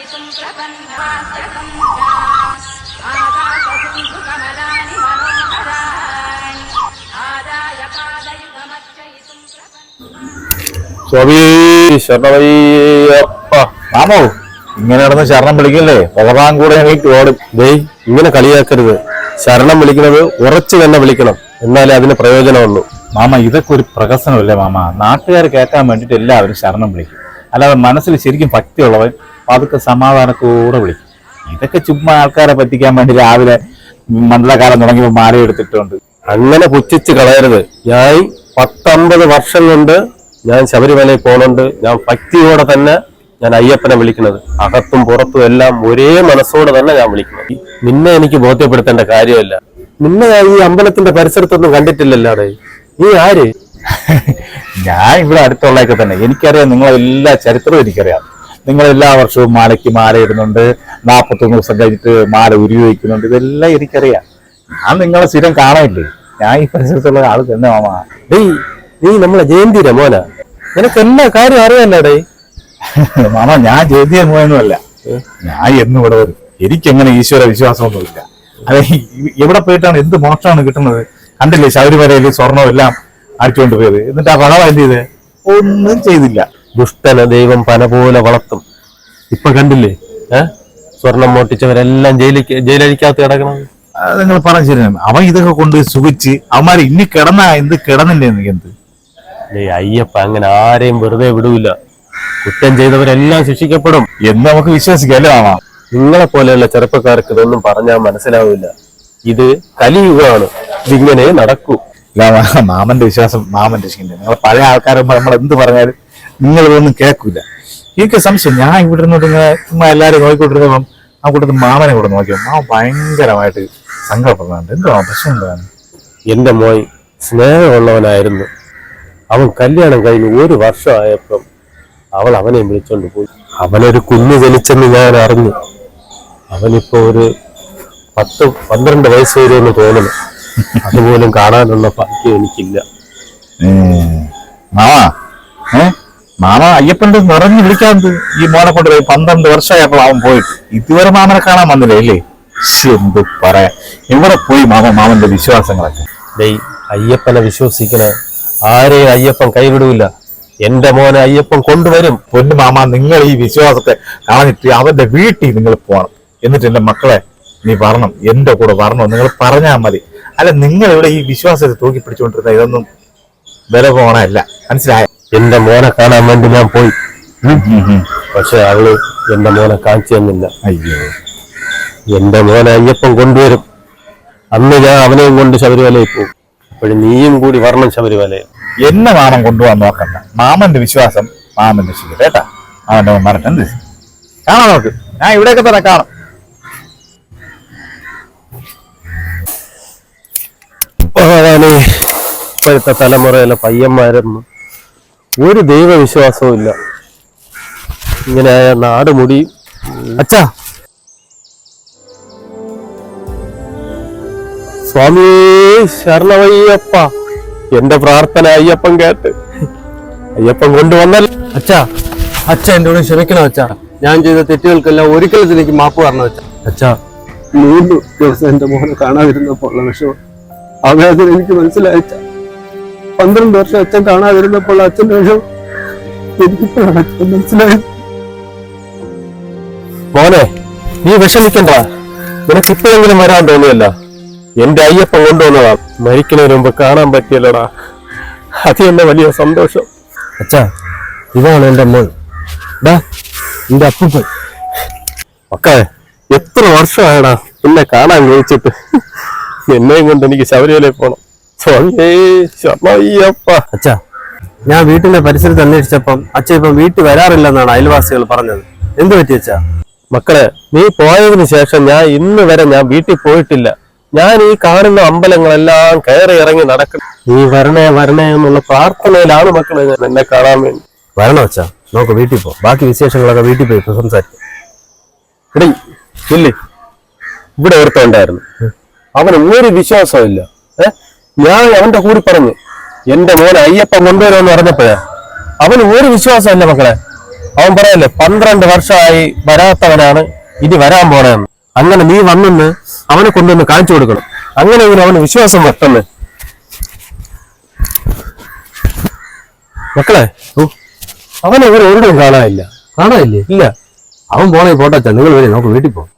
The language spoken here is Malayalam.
वीतुं प्रपन्नाश्च आकाशसिन्धुकमलानि മാമോ ഇങ്ങനെ നടന്ന് ശരണം വിളിക്കല്ലേ? ഭഗവാൻ കൂടെ ഞങ്ങൾക്ക് ഓടും. ദേ ഇങ്ങനെ കളിയാക്കരുത്. ശരണം വിളിക്കുന്നത് ഉറച്ചു തന്നെ വിളിക്കണം. എന്നാലേ അതിന് പ്രയോജനമുള്ളൂ. മാമ ഇതൊക്കെ ഒരു പ്രകസനമല്ലേ മാമ? നാട്ടുകാർ കേൾക്കാൻ വേണ്ടിയിട്ട് എല്ലാവരും ശരണം വിളിക്കും. അല്ലാതെ മനസ്സിൽ ശരിക്കും ഭക്തിയുള്ളവൻ പതുക്കെ സമാധാനത്തോടെ വിളിക്കും. ഇതൊക്കെ ചുമ്മാ ആൾക്കാരെ പറ്റിക്കാൻ വേണ്ടി രാവിലെ മണ്ഡലകാലം തുടങ്ങിയപ്പോൾ മാല എടുത്തിട്ടുണ്ട് അങ്ങനെ പുച്ഛിച്ച് കളയരുത്. ഞാൻ പത്തമ്പത് വർഷം കൊണ്ട് ഞാൻ ശബരിമലയിൽ പോകുന്നുണ്ട് ഞാൻ ഭക്തിയോടെ തന്നെ ഞാൻ അയ്യപ്പനെ വിളിക്കുന്നത്. അകത്തും പുറത്തും എല്ലാം ഒരേ മനസ്സോടെ തന്നെ ഞാൻ വിളിക്കുന്നത്. നിന്നെ എനിക്ക് ബോധ്യപ്പെടുത്തേണ്ട കാര്യമല്ല. നിന്നെ ഞാൻ ഈ അമ്പലത്തിന്റെ പരിസരത്തൊന്നും കണ്ടിട്ടില്ലല്ലാതെ നീ ആര്? ഞാൻ ഇവിടെ അടുത്തുള്ളതൊക്കെ തന്നെ. എനിക്കറിയാം നിങ്ങളെ എല്ലാ ചരിത്രവും എനിക്കറിയാം. നിങ്ങൾ എല്ലാ വർഷവും മാലയ്ക്ക് മാല ഇടുന്നുണ്ട്. നാൽപ്പത്തൊന്ന് ദിവസം കഴിഞ്ഞിട്ട് മാല ഉരുവി വയ്ക്കുന്നുണ്ട്. ഇതെല്ലാം എനിക്കറിയാം. ഞാൻ നിങ്ങളെ സ്ഥിരം കാണാനില്ലേ? ഞാൻ ഈ പരിസരത്തുള്ള ആൾ തന്നെ മാമാ. ഡേയ് നീ നമ്മളെ ജയന്തിര മോന. നിനക്ക് എല്ലാ കാര്യം അറിയാലേ മാമ ഞാൻ ജയന്തി പോയൊന്നുമല്ല ഞാൻ എന്നും ഇവിടെ വരും. എനിക്കെങ്ങനെ ഈശ്വര വിശ്വാസമൊന്നുമില്ല. അതെ എവിടെ പോയിട്ടാണ് എന്ത് മോക്ഷമാണ് കിട്ടുന്നത്? കണ്ടില്ലേ ശബരിമലയിൽ സ്വർണം എല്ലാം അടിച്ചുകൊണ്ട് പോയത്. എന്നിട്ട് ആ പണം എന്ത് ചെയ്ത്? ഒന്നും ചെയ്തില്ല. ദുഷ്ടന ദൈവം പന പോലെ വളർത്തും. ഇപ്പൊ കണ്ടില്ലേ? ഏഹ് സ്വർണം മോട്ടിച്ചവരെല്ലാം ജയിലിൽ ജയിലഴിക്കകത്ത് കിടക്കണം. നിങ്ങൾ പറഞ്ഞ ശരി അവൻ ഇതൊക്കെ കൊണ്ട് സുഖിച്ച് അവന്മാര് ഇനി കിടന്ന എന്ത് കിടന്നില്ലേ എന്ത് അയ്യപ്പ അങ്ങനെ ആരെയും വെറുതെ വിടൂല. കുറ്റം ചെയ്തവരെല്ലാം ശിക്ഷിക്കപ്പെടും. എന്ന് നമുക്ക് വിശ്വസിക്കാം അല്ലേ മാമ? നിങ്ങളെ പോലെയുള്ള ചെറുപ്പക്കാർക്ക് ഇതൊന്നും പറഞ്ഞാൽ മനസ്സിലാവില്ല. ഇത് കലിയുഗമാണ്. ഇതിങ്ങനെ നടക്കൂ. മാമന്റെ വിശ്വാസം മാമൻ രക്ഷിക്കുന്നത് നിങ്ങൾ പഴയ ആൾക്കാരെ നമ്മൾ എന്ത് പറഞ്ഞാലും നിങ്ങൾ ഇതൊന്നും കേൾക്കൂല. എനിക്ക് സംശയം ഞാൻ ഇവിടെ ഇരുന്നിട്ട് ഇങ്ങനെ ചുമ്മാ എല്ലാവരും നോക്കിക്കൊണ്ടിരുന്നപ്പം ആ കൂട്ടത്തിൽ മാമനെ കൂടെ നോക്കിയോ മാമൻ ഭയങ്കരമായിട്ട് സങ്കടപ്പെടുന്നുണ്ട്. എന്തോ പ്രശ്നം എന്താണ്? എന്റെ മോയ് സ്നേഹമുള്ളവനായിരുന്നു. അവൻ കല്യാണം കഴിഞ്ഞ് ഒരു വർഷമായപ്പം അവൾ അവനെ വിളിച്ചോണ്ട് പോയി. അവനൊരു കുഞ്ഞ് ജനിച്ചെന്ന് ഞാൻ അറിഞ്ഞു. അവനിപ്പോ ഒരു പത്ത് പന്ത്രണ്ട് വയസ്സ് വരുമെന്ന് തോന്നുന്നു. അതുപോലും കാണാനുള്ള ഭാഗ്യം എനിക്കില്ല. മാമ ഏ? മാമ അയ്യപ്പന്റെ നിറഞ്ഞു വിളിക്കാൻ ഈ മോനെ കൊണ്ട് പോയി പന്ത്രണ്ട് വർഷമായപ്പോൾ അവൻ പോയിട്ട് ഇതുവരെ മാമനെ കാണാൻ വന്നില്ല ഇല്ലേ? എന്ത് പറയാ. എവിടെ പോയി മാമ മാമന്റെ വിശ്വാസങ്ങളൊക്കെ? ഡേയ് അയ്യപ്പനെ വിശ്വസിക്കണ. ആരെയും അയ്യപ്പൻ കൈവിടൂല. എന്റെ മോനെ അയ്യപ്പൻ കൊണ്ടുവരും. പൊന്നു മാമ നിങ്ങൾ ഈ വിശ്വാസത്തെ കളഞ്ഞിട്ട് അവന്റെ വീട്ടിൽ നിങ്ങൾ പോകണം. എന്നിട്ട് എന്റെ മക്കളെ നീ വരണം. എന്റെ കൂടെ വരണം. നിങ്ങൾ പറഞ്ഞാൽ മതി. അല്ല നിങ്ങൾ ഇവിടെ ഈ വിശ്വാസത്തെ തൂക്കി പിടിച്ചുകൊണ്ടിരുന്ന ഇതൊന്നും വില പോണല്ല മനസ്സിലായ? എന്റെ മോനെ കാണാൻ വേണ്ടി ഞാൻ പോയി. പക്ഷെ അവൾ എന്റെ മോനെ കാണിച്ചു തന്നില്ല അയ്യോ. എന്റെ മോനെ അയ്യപ്പൻ കൊണ്ടുവരും. അന്ന് ഞാൻ അവനെയും കൊണ്ട് ശബരിമലയിൽ പോകും. അപ്പോഴും നീയും കൂടി വരണം ശബരിമലയിൽ. എന്നെ മാമൻ കൊണ്ടുപോകാൻ നോക്കണ്ട. മാമന്റെ വിശ്വാസം മാമൻ രക്ഷിക്കും കേട്ടാ. അവന്റെ മറക്കണ്ട് കാണാം നോക്ക് ഞാൻ ഇവിടെയൊക്കെ തന്നെ കാണാം. ഇപ്പോഴത്തെ തലമുറയിലെ പയ്യന്മാരൊന്നും ഒരു ദൈവവിശ്വാസവും ഇല്ല. ഇങ്ങനെ നാട് മുടി. അച്ഛാ. സ്വാമി ശരണമയ്യപ്പ. എന്റെ പ്രാർത്ഥന അയ്യപ്പൻ കേട്ട്. അയ്യപ്പൻ കൊണ്ടുവന്നല്ല അച്ഛാ അച്ഛ കൂടെ ക്ഷമിക്കണം അച്ഛാ. ഞാൻ ചെയ്ത തെറ്റുകൾക്കെല്ലാം ഒരിക്കലും എനിക്ക് മാപ്പ് പറഞ്ഞു അച്ഛാ. അച്ഛാ. മൂന്ന് ദിവസം എന്റെ മോനെ കാണാതിരുന്നപ്പോൾ ഉള്ള വിഷമം. ആ വേദന എനിക്ക് മനസ്സിലായ അച്ഛാ. പന്ത്രണ്ട് വർഷം അച്ഛൻ കാണാതിരുന്നപ്പോൾ അച്ഛന്റെ എനിക്കിപ്പോഴാണ് അച്ഛൻ മനസ്സിലായത്. മോനെ നീ വിഷമിക്കണ്ട. നിനക്കിപ്പോഴെങ്കിലും വരാൻ തോന്നിയല്ല. എന്റെ അയ്യപ്പൻ കൊണ്ടുവന്നതാ. മരിക്കുന്നതിന് മുമ്പ് കാണാൻ പറ്റിയല്ലടാ. അത് എന്നെ വലിയ സന്തോഷം. അച്ഛാ ഇതാണ് എന്റെ മോൻ. ഡാ എന്റെ അപ്പൂപ്പൻ. ഒക്കെ എത്ര വർഷമായടാ എന്നെ കാണാൻ കഴിച്ചിട്ട്. എന്നെയും കൊണ്ട് എനിക്ക് ശബരിമലയിൽ പോണം. അച്ഛാ ഞാൻ വീട്ടിന്റെ പരിസരത്ത് അന്വേഷിച്ചപ്പം അച്ഛൻ ഇപ്പം വീട്ടിൽ വരാറില്ലെന്നാണ് അയൽവാസികൾ പറഞ്ഞത്. എന്ത് പറ്റി അച്ഛ? മക്കളെ നീ പോയതിനു ശേഷം ഞാൻ ഇന്ന് വരെ ഞാൻ വീട്ടിൽ പോയിട്ടില്ല. ഞാൻ ഈ കാണുന്ന അമ്പലങ്ങളെല്ലാം കയറി ഇറങ്ങി നടക്കണം. നീ വരണേ വരണേ എന്നുള്ള പ്രാർത്ഥനയിലാണ് മക്കളെ ഞാൻ എന്നെ കാണാൻ വേണ്ടി. വരണോ അച്ഛാ? നോക്ക് വീട്ടിൽ പോ. ബാക്കി വിശേഷങ്ങളൊക്കെ വീട്ടിൽ പോയി സംസാരിക്കാം. ഇല്ലേ? ഇവിടെ ഒരുത്തുണ്ടായിരുന്നു അവന് ഒരു വിശ്വാസമില്ല ഇല്ല ഏ? ഞാൻ അവന്റെ കൂടി പറഞ്ഞു എന്റെ മോനെ അയ്യപ്പൻ കൊണ്ടുവരുമെന്ന് പറഞ്ഞപ്പോഴേ അവന് ഒരു വിശ്വാസമല്ല മക്കളെ. അവൻ പറയല്ലേ പന്ത്രണ്ട് വർഷമായി വരാത്തവനാണ് ഇനി വരാൻ പോണെന്ന്. അങ്ങനെ നീ വന്നെന്ന് അവനെ കൊണ്ടുവന്ന് കാണിച്ചു കൊടുക്കണം. അങ്ങനെ ഇവന് അവന് വിശ്വാസം വെട്ടെന്ന് മക്കളെ അവനെ ഇവർ ഒരിടവും കാണാനില്ല. കാണാനില്ലേ? ഇല്ല. അവൻ പോണേ പോട്ടെ നിങ്ങൾ വരെ നമുക്ക് വീട്ടിൽ പോകാം